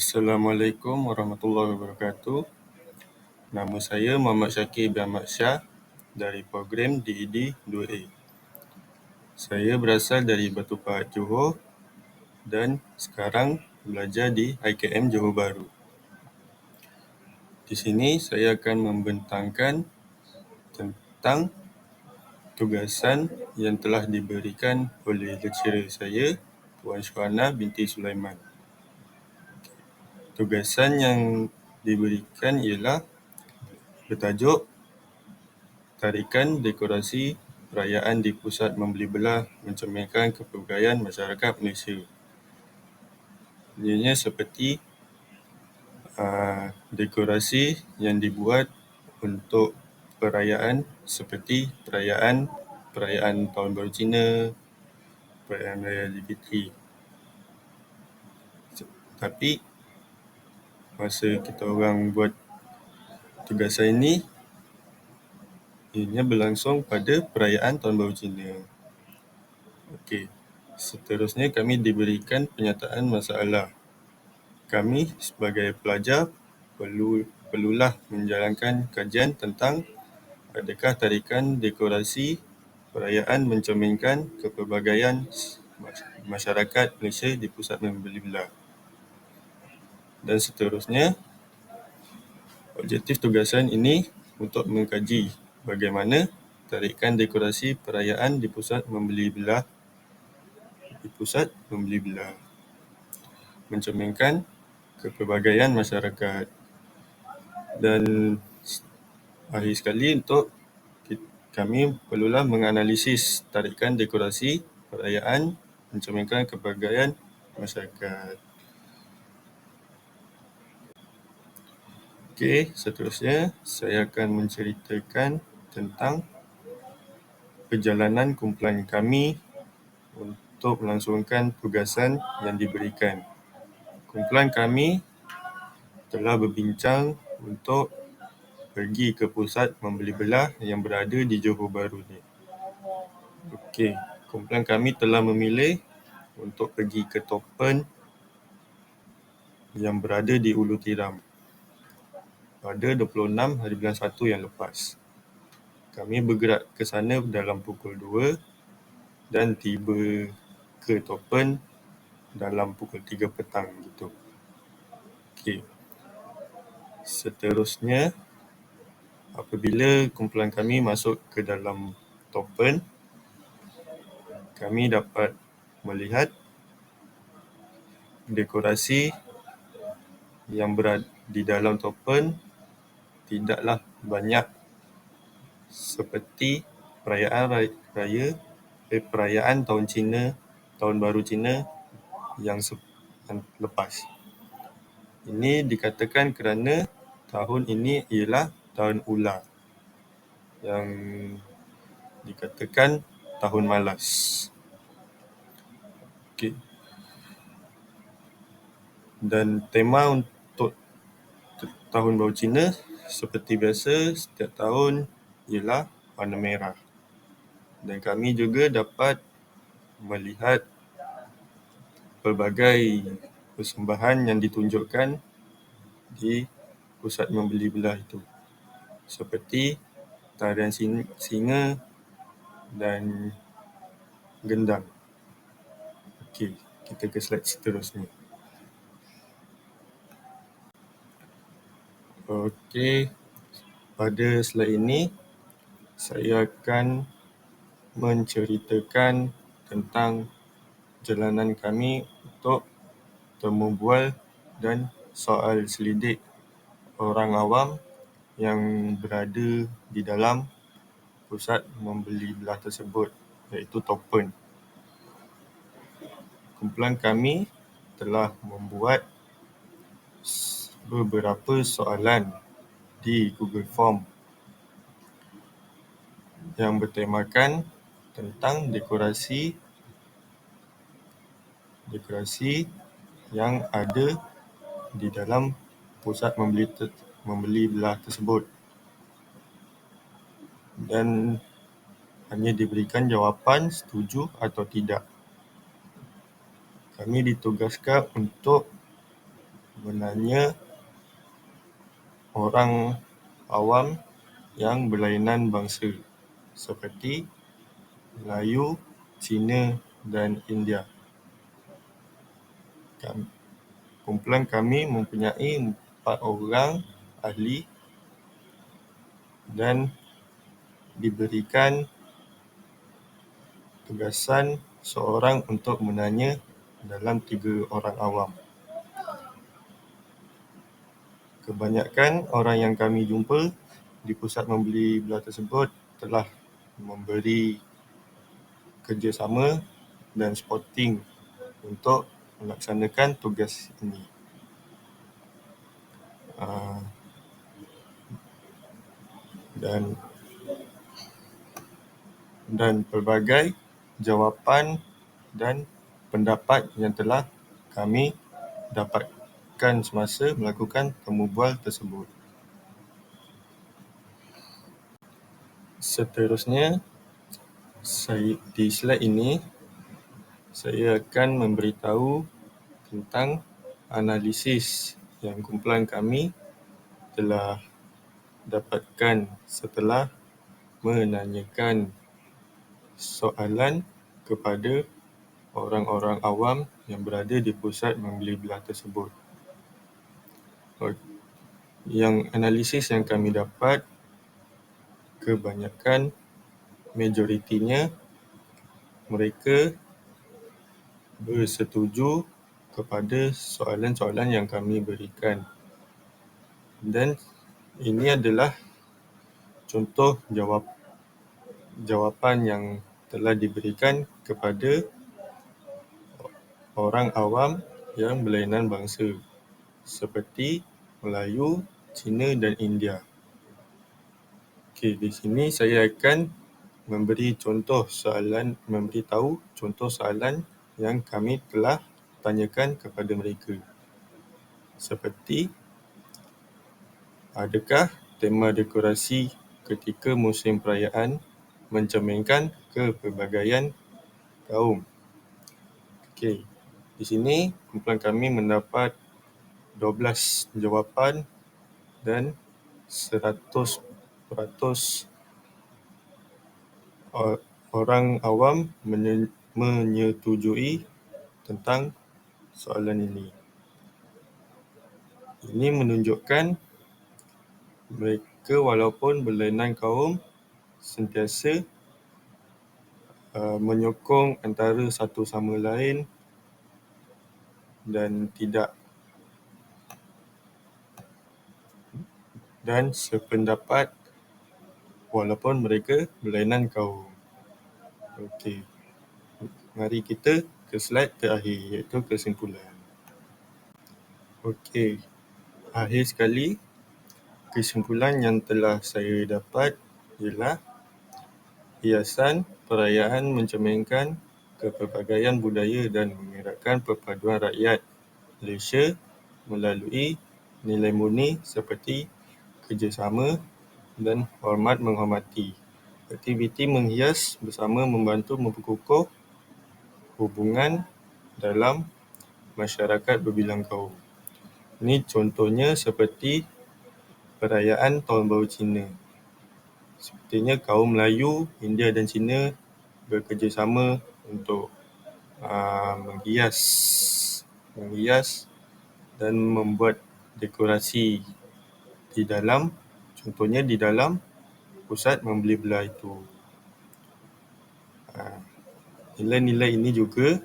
Assalamualaikum warahmatullahi wabarakatuh. Nama saya Muhammad Syakir bin Ahmad Shah dari program DED 2A. Saya berasal dari Batu Pahat, Johor dan sekarang belajar di IKM Johor Bahru. Di sini saya akan membentangkan tentang tugasan yang telah diberikan oleh lecturer saya, Puan Syuhana binti Sulaiman. Tugasan yang diberikan ialah bertajuk Tarikan Dekorasi Perayaan di Pusat Membeli Belah Mencerminkan Kepelbagaian Masyarakat Malaysia. Ianya seperti uh, dekorasi yang dibuat untuk perayaan seperti perayaan perayaan Tahun Baru Cina, perayaan Raya Aidilfitri. Tapi masa kita orang buat tugasan ini, ianya berlangsung pada perayaan Tahun Baru Cina. Okey, seterusnya kami diberikan penyataan masalah. Kami sebagai pelajar perlu perlulah menjalankan kajian tentang adakah tarikan dekorasi perayaan mencerminkan kepelbagaian masyarakat Malaysia di pusat membeli belah. Dan seterusnya, objektif tugasan ini untuk mengkaji bagaimana tarikan dekorasi perayaan di pusat membeli belah di pusat membeli belah mencerminkan kepelbagaian masyarakat. Dan akhir sekali untuk kami perlulah menganalisis tarikan dekorasi perayaan mencerminkan kepelbagaian masyarakat. Okey, seterusnya saya akan menceritakan tentang perjalanan kumpulan kami untuk melangsungkan tugasan yang diberikan. Kumpulan kami telah berbincang untuk pergi ke pusat membeli belah yang berada di Johor Bahru ni. Okey, kumpulan kami telah memilih untuk pergi ke Topen yang berada di Ulu Tiram pada 26 hari bulan 1 yang lepas. Kami bergerak ke sana dalam pukul 2 dan tiba ke Topen dalam pukul 3 petang gitu. Okey. Seterusnya, apabila kumpulan kami masuk ke dalam Topen, kami dapat melihat dekorasi yang berada di dalam Topen tidaklah banyak seperti perayaan raya eh, perayaan Tahun Cina, Tahun Baru Cina yang lepas. Ini dikatakan kerana tahun ini ialah tahun ular yang dikatakan tahun malas. Okey. Dan tema untuk tahun baru Cina seperti biasa setiap tahun ialah warna merah. Dan kami juga dapat melihat pelbagai persembahan yang ditunjukkan di pusat membeli belah itu. Seperti tarian singa dan gendang. Okey, kita ke slide seterusnya. Okey, pada slide ini saya akan menceritakan tentang perjalanan kami untuk temu bual dan soal selidik orang awam yang berada di dalam pusat membeli belah tersebut iaitu Topen. Kumpulan kami telah membuat beberapa soalan di Google Form yang bertemakan tentang dekorasi dekorasi yang ada di dalam pusat membeli membeli belah tersebut dan hanya diberikan jawapan setuju atau tidak. Kami ditugaskan untuk hanya orang awam yang berlainan bangsa seperti Melayu, Cina dan India. Kumpulan kami mempunyai empat orang ahli dan diberikan tugasan seorang untuk menanya dalam tiga orang awam. Kebanyakan orang yang kami jumpa di pusat membeli belah tersebut telah memberi kerjasama dan supporting untuk melaksanakan tugas ini. Dan dan pelbagai jawapan dan pendapat yang telah kami dapatkan semasa melakukan temubual tersebut. Seterusnya, di slide ini saya akan memberitahu tentang analisis yang kumpulan kami telah dapatkan setelah menanyakan soalan kepada orang-orang awam yang berada di pusat membeli belah tersebut. Yang analisis yang kami dapat, kebanyakan majoritinya mereka bersetuju kepada soalan-soalan yang kami berikan. Dan ini adalah contoh jawapan yang telah diberikan kepada orang awam yang berlainan bangsa seperti Melayu, Cina dan India. Okey, di sini saya akan memberi contoh soalan, memberitahu contoh soalan yang kami telah tanyakan kepada mereka. Seperti, adakah tema dekorasi ketika musim perayaan mencerminkan kepelbagaian kaum? Okey, di sini kumpulan kami mendapat dua belas jawapan dan seratus peratus orang awam menyetujui tentang soalan ini. Ini menunjukkan mereka walaupun berlainan kaum sentiasa menyokong antara satu sama lain dan tidak dan sependapat walaupun mereka berlainan kaum. Okey, mari kita ke slide terakhir iaitu kesimpulan. Okey, akhir sekali, kesimpulan yang telah saya dapat ialah hiasan perayaan mencerminkan kepelbagaian budaya dan mengeratkan perpaduan rakyat Malaysia melalui nilai murni seperti kerjasama dan hormat menghormati. Aktiviti menghias bersama membantu memperkukuh hubungan dalam masyarakat berbilang kaum. Ini contohnya seperti perayaan Tahun Baru Cina. Sepertinya kaum Melayu, India dan Cina bekerjasama untuk menghias menghias dan membuat dekorasi di dalam, contohnya di dalam pusat membeli belah itu. Nilai-nilai ini juga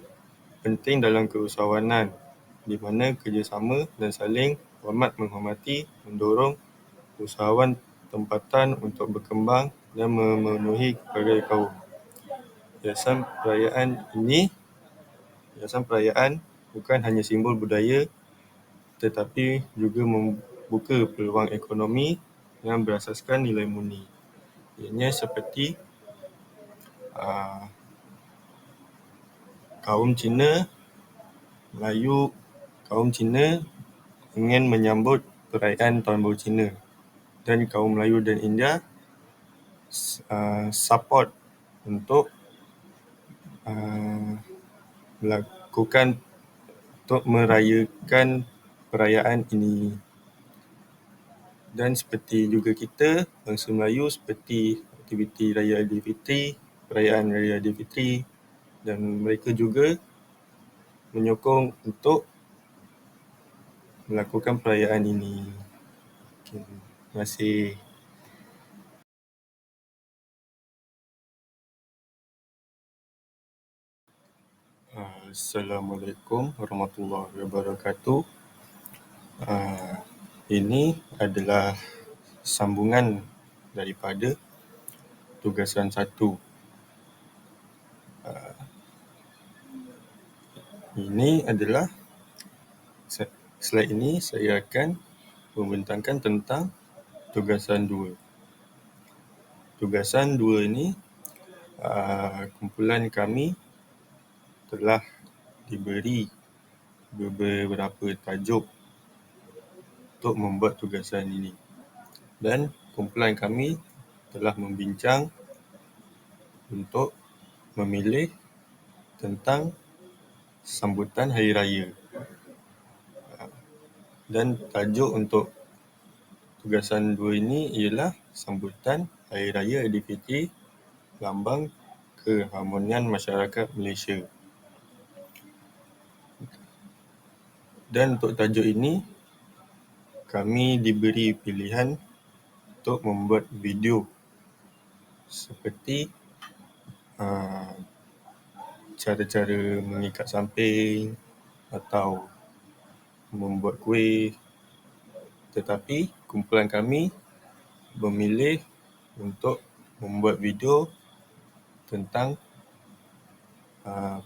penting dalam keusahawanan di mana kerjasama dan saling hormat menghormati mendorong usahawan tempatan untuk berkembang dan memenuhi pelbagai kaum. Hiasan perayaan ini, hiasan perayaan bukan hanya simbol budaya tetapi juga membuka peluang ekonomi yang berasaskan nilai murni. Ianya seperti kaum Cina, Melayu, kaum Cina ingin menyambut perayaan Tahun Baru Cina dan kaum Melayu dan India support untuk melakukan untuk merayakan perayaan ini. Dan seperti juga kita, bangsa Melayu seperti aktiviti Raya Aidilfitri, perayaan Raya Aidilfitri dan mereka juga menyokong untuk melakukan perayaan ini. Okay. Terima kasih. Assalamualaikum warahmatullahi wabarakatuh. Ini adalah sambungan daripada tugasan satu. Ini adalah, slide ini saya akan membentangkan tentang tugasan dua. Tugasan dua ini, kumpulan kami telah diberi beberapa tajuk untuk membuat tugasan ini. Dan kumpulan kami telah membincang untuk memilih tentang sambutan Hari Raya. Dan tajuk untuk tugasan dua ini ialah sambutan Hari Raya Aidilfitri, lambang keharmonian masyarakat Malaysia. Dan untuk tajuk ini, kami diberi pilihan untuk membuat video seperti cara-cara mengikat samping atau membuat kuih. Tetapi kumpulan kami memilih untuk membuat video tentang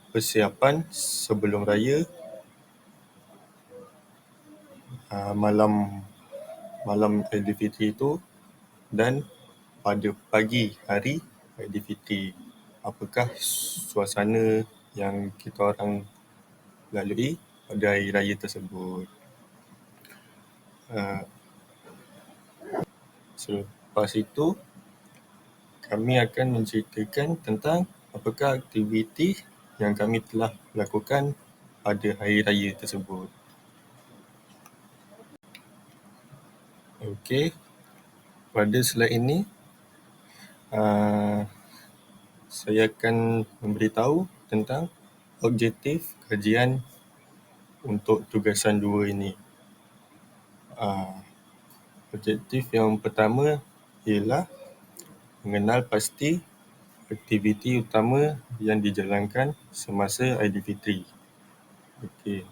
persiapan sebelum raya, malam malam Aidilfitri itu dan pada pagi hari Aidilfitri. Apakah suasana yang kita orang lalui pada hari raya tersebut. Selepas itu, kami akan menceritakan tentang apakah aktiviti yang kami telah lakukan pada hari raya tersebut. Okey, pada slide ini saya akan memberitahu tentang objektif kajian untuk tugasan dua ini. Objektif yang pertama ialah mengenal pasti aktiviti utama yang dijalankan semasa Aidilfitri. Okey,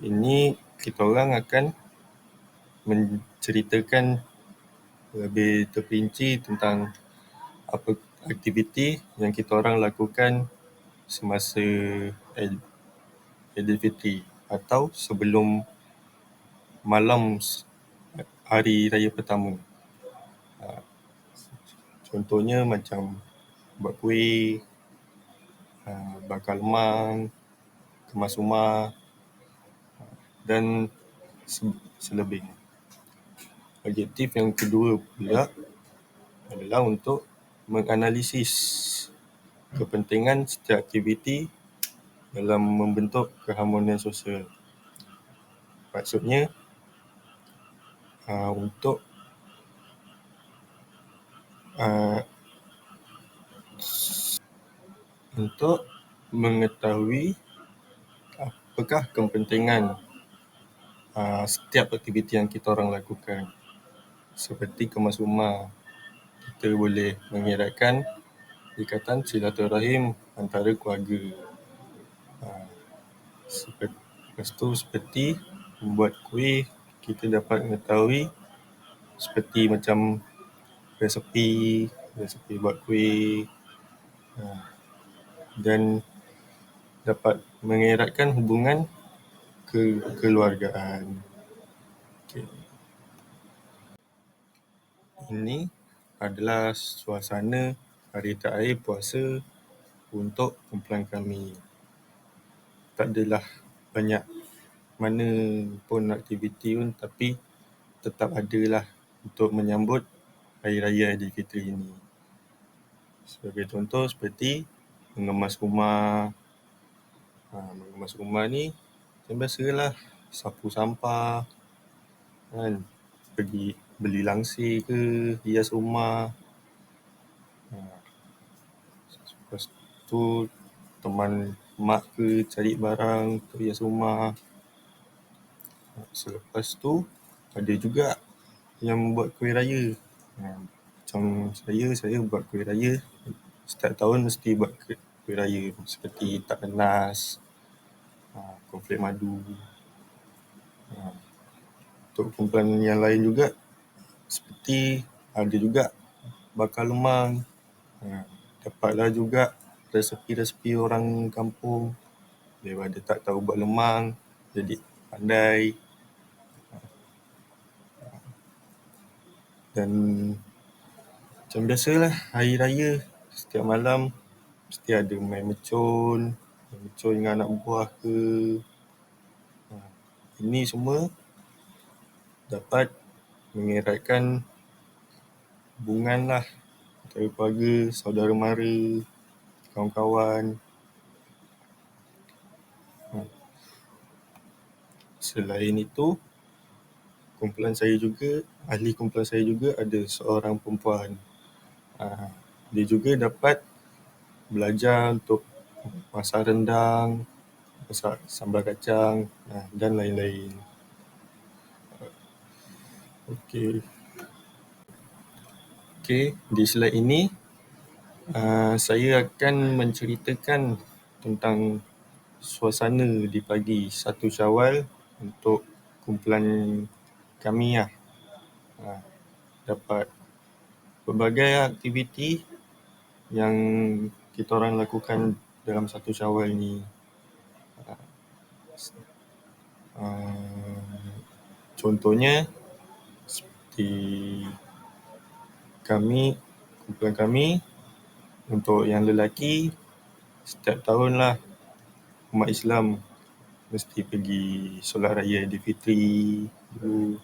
ini kita orang akan menceritakan lebih terperinci tentang apa aktiviti yang kita orang lakukan semasa Aidilfitri atau sebelum malam hari raya pertama. Contohnya macam buat kuih, bakar lemang, kemas rumah dan selebihnya. Objektif yang kedua pula adalah untuk menganalisis kepentingan setiap aktiviti dalam membentuk keharmonian sosial. Maksudnya, untuk untuk mengetahui apakah kepentingan setiap aktiviti yang kita orang lakukan. Seperti kemas rumah, kita boleh mengeratkan ikatan silaturahim antara keluarga. Lepas tu seperti membuat kuih, kita dapat mengetahui seperti macam resepi, resepi buat kuih dan dapat mengeratkan hubungan kekeluargaan. Ini adalah suasana hari terakhir puasa untuk kumpulan kami. Tak adalah banyak mana pun aktiviti pun tapi tetap adalah untuk menyambut Hari Raya Aidilfitri ini. Sebagai contoh seperti mengemas rumah. Mengemas rumah ni macam biasalah, sapu sampah, kan pergi beli langsir ke hias rumah. Lepas tu teman mak ke cari barang untuk hias rumah. Selepas tu ada juga yang buat kuih raya. Macam saya saya buat kuih raya. Setiap tahun mesti buat kuih raya seperti tak nanas cornflake madu. Untuk kumpulan yang lain juga seperti ada juga bakar lemang. Dapatlah juga resepi-resepi orang kampung. Daripada tak tahu buat lemang jadi pandai. Dan macam biasalah hari raya setiap malam mesti ada main mercun main mercun dengan anak buah ke. Ini semua dapat mengeratkan hubungan lah antara keluarga, saudara mara, kawan-kawan. Selain itu kumpulan saya juga ahli kumpulan saya juga ada seorang perempuan. Dia juga dapat belajar untuk masak rendang, masak sambal kacang dan lain-lain ok ok di slide ini saya akan menceritakan tentang suasana di pagi. Satu syawal untuk kumpulan kami lah. Dapat pelbagai aktiviti yang kita orang lakukan dalam satu syawal ni. Contohnya seperti kami kumpulan kami untuk yang lelaki setiap tahun lah umat islam mesti pergi solat raya aidilfitri dulu.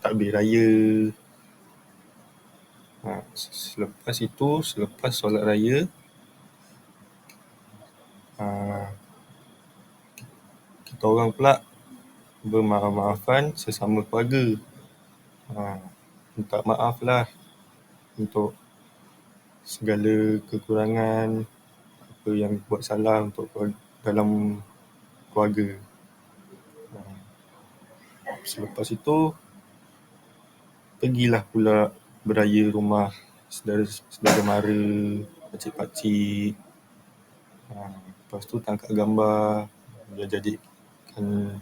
Takbir raya. Selepas itu selepas solat raya kita orang pula bermaaf-maafan sesama keluarga. Minta maaf lah untuk segala kekurangan apa yang buat salah untuk dalam keluarga. Selepas itu pergilah pula beraya rumah saudara mara, pakcik-pakcik. Lepas tu tangkap gambar jadikan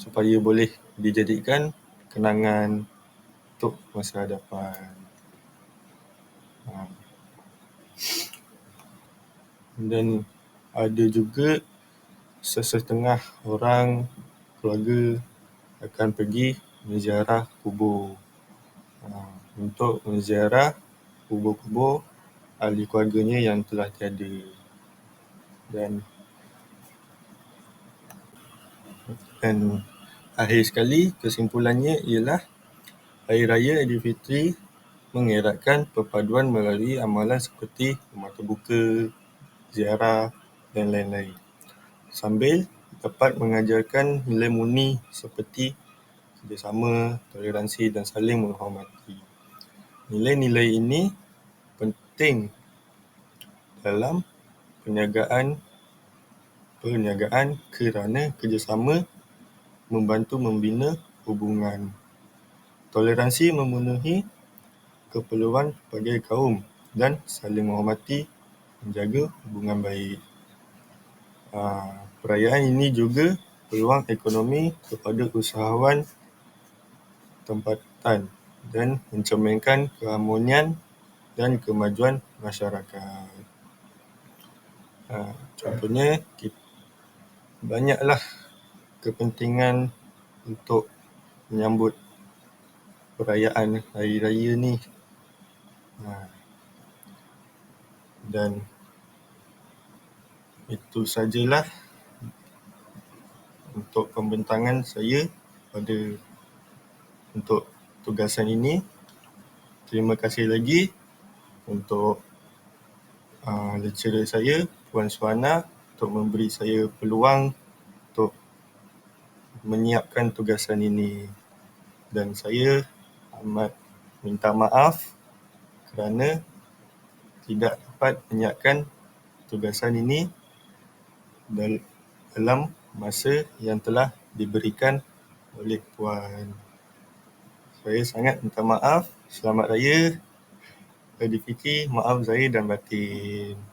supaya boleh dijadikan kenangan untuk masa hadapan. Dan ada juga sesetengah orang keluarga akan pergi menziarah kubur. Untuk menziarah kubur-kubur ahli keluarganya yang telah tiada. Dan dan akhir sekali kesimpulannya ialah hari raya aidilfitri mengeratkan perpaduan melalui amalan seperti rumah terbuka, ziarah dan lain-lain. Sambil dapat mengajarkan nilai murni seperti kerjasama, toleransi dan saling menghormati. Nilai-nilai ini penting dalam perniagaan perniagaan kerana kerjasama membantu membina hubungan. Toleransi memenuhi keperluan pelbagai kaum dan saling menghormati menjaga hubungan baik. Perayaan ini juga peluang ekonomi kepada usahawan tempatan dan mencerminkan keharmonian dan kemajuan masyarakat. Contohnya banyaklah kepentingan untuk menyambut perayaan hari raya ni. Dan itu sajalah untuk pembentangan saya pada untuk tugasan ini. Terima kasih lagi untuk lecturer saya puan suhana untuk memberi saya peluang untuk menyiapkan tugasan ini. Dan saya amat minta maaf kerana tidak dapat menyiapkan tugasan ini dalam masa yang telah diberikan oleh Puan. Saya sangat minta maaf. Selamat Raya Aidilfitri. Maaf zahir dan batin.